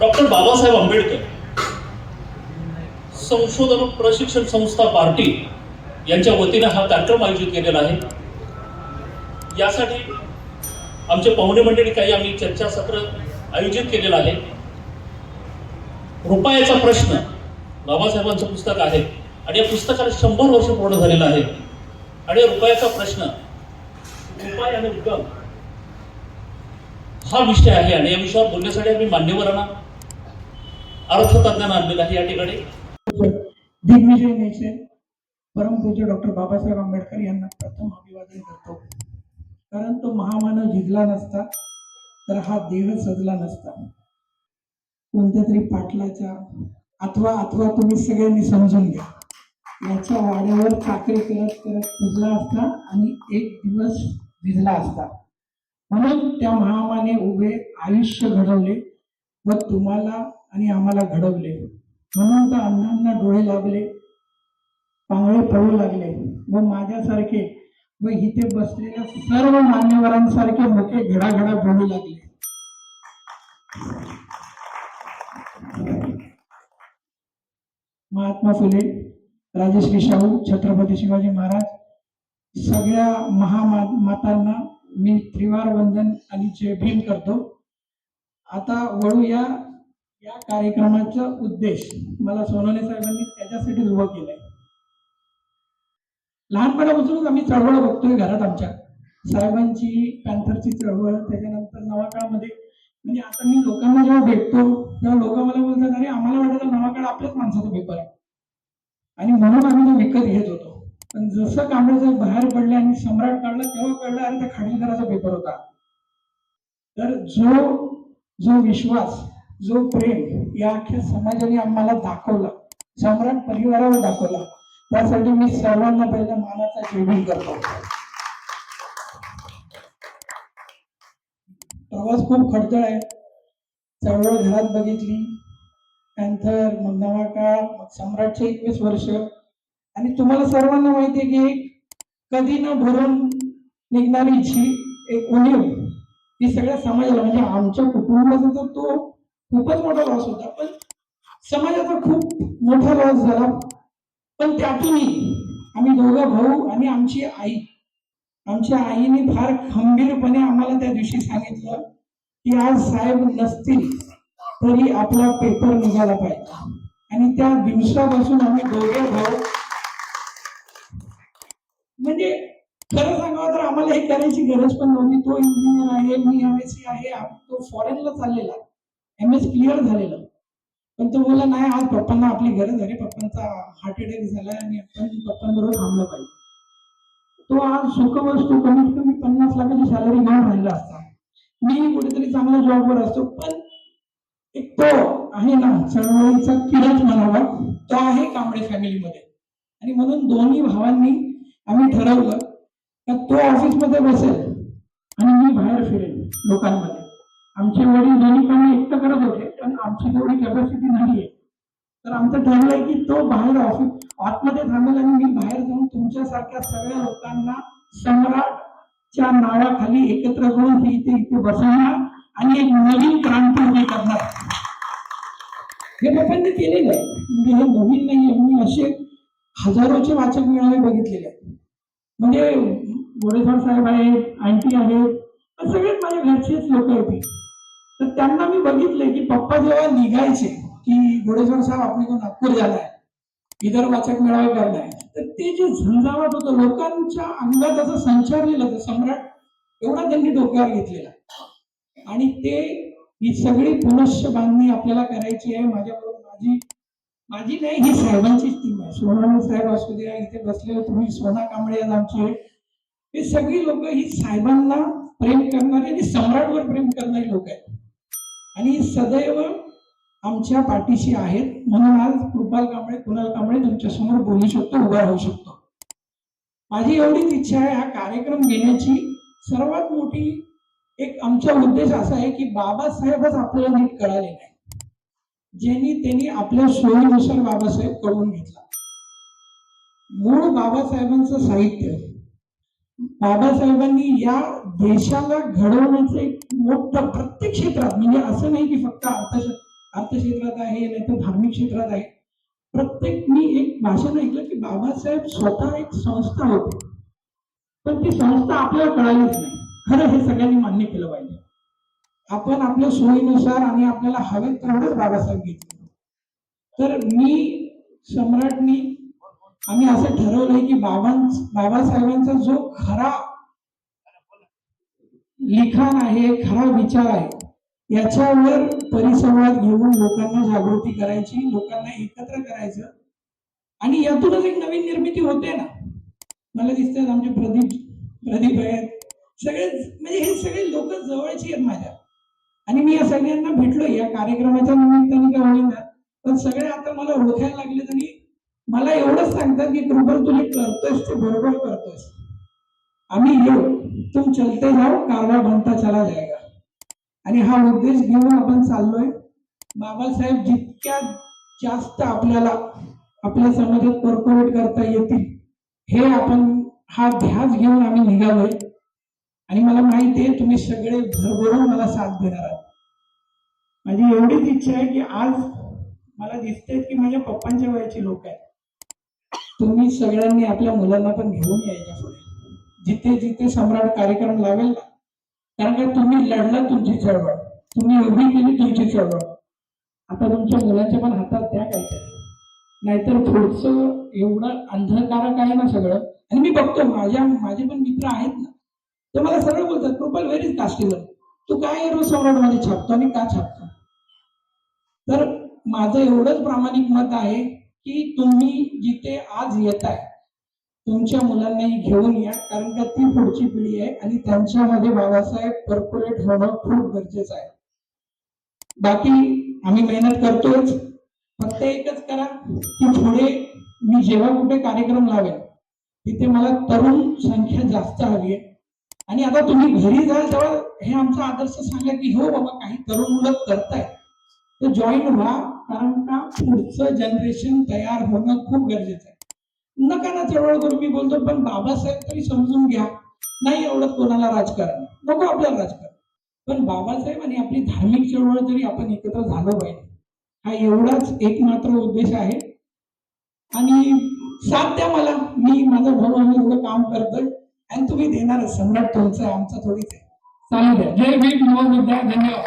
Doctor Babasaheb Ambedkar संशोधन प्रशिक्षण संस्था पार्टी यांच्या वतीनं हा कार्यक्रम आयोजित केलेला आहे. यासाठी आमचे पाहुणे मंडळी काही आम्ही चर्चासत्र आयोजित केलेलं आहे. रुपयाचा प्रश्न बाबासाहेबांचं पुस्तक आहे आणि या पुस्तकाला शंभर वर्ष पूर्ण झालेलं आहे. आणि या रुपयाचा प्रश्न रुपाय आणि उद्गम हा विषय आहे आणि या विषयावर बोलण्यासाठी आम्ही मान्यवरांना अर्थतज्ञांना आणलेलं आहे या ठिकाणी. दिग्विजय नेचे परमपूज्य डॉक्टर बाबासाहेब आंबेडकर यांना प्रथम अभिवादन करतो. कारण तो महामानव झिजला नसता तर हा देह सजला नसता. कोणत्या तरी पाटलाच्या अथवा अथवा तुम्ही सगळ्यांनी समजून घ्या. याच्या वाड्यावर चाकरी करत करत पुजला असता आणि एक दिवस भिजला असता. म्हणून त्या महामाने उभे आयुष्य घडवले व तुम्हाला आणि आम्हाला घडवले. म्हणून तर अण्णांना डोळे लागले. पांगळे पळू लागले. व माझ्यासारखे व इथे बसलेल्या सर्व मान्यवरांसारखे मोठे घडाघडा बोलू लागले. महात्मा फुले राजश्री शाहू छत्रपती शिवाजी महाराज सगळ्या महामा मातांना मी त्रिवार वंदन आणि जय भीम करतो. आता वळूया या कार्यक्रमाचा उद्देश मला सोनवणे साहेबांनी त्याच्यासाठी उभं केलंय. लहानपणापासूनच आम्ही चळवळ बघतोय घरात आमच्या. साहेबांची पॅन्थरची चळवळ त्याच्यानंतर नवाकाळमध्ये. म्हणजे आता मी लोकांना जेव्हा भेटतो तेव्हा लोक मला बोलतात अरे आम्हाला वाटतं नवाकाळ आपल्याच माणसाचा पेपर आहे. आणि म्हणून आम्ही तो विकत घेत होतो. पण जसं कांबळे बाहेर पडले आणि सम्राट काढला तेव्हा कळलं अरे त्या खाडीलकराचा पेपर होता. तर जो जो विश्वास जो प्रेम या अख्ख्या समाजाने आम्हाला दाखवला सम्राट परिवारावर दाखवला त्यासाठी मी सर्वांना पहिला मानाचा जेवण करतो. प्रवास खूप खडतळ आहे. चळवळ घरात बघितली. त्यानंतर मग नवा काळ मग सम्राटचे एकवीस वर्ष. आणि तुम्हाला सर्वांना माहिती आहे की एक कधी न भरून निघणारी जी एक उणीव ही सगळ्या समाजाला म्हणजे आमच्या कुटुंबाचा तर तो खूपच मोठा लॉस होता. पण समाजाचा खूप मोठा लॉस झाला. पण त्यातूनही आम्ही दोघं भाऊ आणि आमची आई आमच्या आईने फार खंबीरपणे आम्हाला त्या दिवशी सांगितलं की आज साहेब नसतील तरी आपला पेपर निघाला पाहिजे. आणि त्या दिवसापासून आम्ही दोघे भाऊ म्हणजे खरं सांगावं तर आम्हाला हे करायची गरज पण नव्हती. तो इंजिनियर आहे मी एम एस सी आहे तो फॉरेनला चाललेला. एम एस क्लिअर झालेलं. पण तो बोलला नाही आज पप्पांना आपली गरज आहे. पप्पांचा हार्ट अटॅक झालाय आणि आपण पप्पांबरोबर थांबलं पाहिजे. तो आज सुखवस्तू कमीत कमी पन्नास लाखाची सॅलरी घेऊन राहिला असता. मी कुठेतरी चांगल्या जॉबवर असतो पण एक तो आहे ना चळवळीचा किरच म्हणावा तो आहे कांबळे फॅमिलीमध्ये आणि म्हणून दोन्ही भावांनी आम्ही ठरवलं का तो ऑफिसमध्ये बसेल आणि मी बाहेर फिरेन लोकांमध्ये. आमचे वडील दोन्ही कामे एकटं आमची तेवढी कॅपॅसिटी नाहीये. तर आमचं ठरलंय की तो बाहेर ऑफिस आतमध्ये थांबेल आणि मी बाहेर जाऊन तुमच्यासारख्या सगळ्या लोकांना सम्राटच्या नावाखाली एकत्र करून हे इथे इथे बसवणार आणि एक नवीन क्रांती उभी करणार. हे लोकांनी केलेलं आहे. म्हणजे हे नवीन नाहीये. मी असे हजारोचे वाचक मेळावे बघितलेले आहेत. म्हणजे गोडेश्वर साहेब आहेत आंटी आहेत सगळेच माझ्या घरचेच लोक होते तर त्यांना मी बघितले की पप्पा जेव्हा निघायचे की गोडेश्वर साहेब आपली तो नागपूर झालाय इतर वाचक मेळावे करणार तर ते जे झंझावाट होतं लोकांच्या अंगात असं संचारलेलं होतं सम्राट एवढा त्यांनी डोक्यावर घेतलेला. आणि ते ही सगळी पुनश्च बांधणी आपल्याला करायची आहे. माझ्याबरोबर माझी माझी नाही ही साहेबांचीच टीम आहे. सोनाराम साहेब असू द्या इथे बसलेले तुम्ही सोना कांबळे आहेत आमचे हे सगळी लोक ही साहेबांना प्रेम करणारी आणि सम्राटवर प्रेम करणारी लोक आहेत. आणि सदैव आमच्या पाठीशी आहेत. म्हणून आज कृपाल कांबळे कुणाल कांबळे तुमच्यासमोर बोलू शकतो उभा राहू शकतो. माझी एवढीच इच्छा आहे हा कार्यक्रम घेण्याची. सर्वात मोठी एक आमचा उद्देश असा आहे की बाबासाहेबच आपल्याला नीट कळाले नाही. ज्यांनी त्यांनी आपल्या सोयीनुसार बाबासाहेब कळवून घेतला. मूळ बाबासाहेबांचं साहित्य बाबासाहेबांनी या देशाला घडवण्याचं एक मोठं प्रत्येक क्षेत्रात म्हणजे असं नाही की फक्त अर्थ अर्थक्षेत्रात आहे नाही तर धार्मिक क्षेत्रात आहे. प्रत्येक मी एक भाषण ऐकलं की बाबासाहेब स्वतः एक संस्था होती. पण ती संस्था आपल्याला कळालीच नाही. खरं हे सगळ्यांनी मान्य केलं पाहिजे. आपण आपल्या सोयीनुसार आणि आपल्याला हवे तेवढंच बाबासाहेब घेतले तर मी सम्राटनी आम्ही असं ठरवलंय की बाबां बाबासाहेबांचा जो खरा लिखाण आहे खरा विचार आहे याच्यावर परिसंवाद घेऊन लोकांना जागृती करायची लोकांना एकत्र करायचं. आणि यातूनच एक नवीन निर्मिती होते ना. मला दिसतात आमचे प्रदीप प्रदीप आहेत. सगळे म्हणजे हे सगळे लोक जवळची आहेत माझ्या. आणि मी या सगळ्यांना भेटलो या कार्यक्रमाच्या निमित्ताने का होईना. पण सगळे आता मला ओळखायला लागले तरी मला एवढंच सांगतात की कृपल तुम्ही करतोस ते बरोबर करतोस आम्ही येऊ. तुम चलते जाओ कारवा बनता चला जाएगा आणि हा उद्देश घेऊन आपण चाललोय. बाबासाहेब जितक्या जास्त आपल्याला आपल्या समाजात परकोरेट करता येतील हे आपण हा ध्यास घेऊन आम्ही निघालोय. आणि मला माहिती आहे तुम्ही सगळे भरभरून मला साथ देणार आहात. माझी एवढीच इच्छा आहे की आज मला दिसते की माझ्या पप्पांच्या वयाची लोक आहेत. तुम्ही सगळ्यांनी आपल्या मुलांना पण घेऊन यायच्या पुढे. जिथे जिथे सम्राट कार्यक्रम लावेल ना कारण का तुम्ही लढला तुमची चळवळ. तुम्ही उभी केली तुमची चळवळ. आता तुमच्या मुलांच्या पण हातात द्या काहीतरी. नाहीतर पुढचं एवढं अंधकारक आहे ना सगळं. आणि मी बघतो माझ्या माझे पण मित्र आहेत ना. ते मला सरळ बोलतात कृपल व्हेरी कास्टिलर तू काय रोज सम्राटमध्ये छापतो आणि का छापतो? तर माझं एवढंच प्रामाणिक मत आहे की तुम्ही जिथे आज येत आहे तुमच्या मुलांनाही घेऊन या कारण का ती पुढची पिढी आहे आणि त्यांच्यामध्ये बाबासाहेब कॉर्पोरेट होणं खूप गरजेचं आहे. बाकी आम्ही मेहनत करतोच फक्त एकच करा की पुढे मी जेव्हा कुठे कार्यक्रम लावेल तिथे मला तरुण संख्या जास्त हवी आहे. आणि आता तुम्ही घरी जाल तेव्हा हे आमचा आदर्श सांगा की हो बाबा काही तरुण मुलं करतायत. तर जॉईन व्हा कारण का पुढचं जनरेशन तयार होणं खूप गरजेचं आहे. नका ना चळवळ करून मी बोलतो पण बाबासाहेब तरी समजून घ्या. नाही आवडत कोणाला राजकारण. नको आपल्याला राजकारण. पण बाबासाहेब आणि आपली धार्मिक चळवळ तरी आपण एकत्र झालो पाहिजे हा एवढाच एकमात्र उद्देश आहे. आणि साथ द्या मला. मी माझं भाऊ आम्ही थोडं काम करतोय आणि तुम्ही देणार सम्राट तुमचं आहे आमचं थोडीच आहे. चालू द्या. जय भीम नवविद्या धन्यवाद.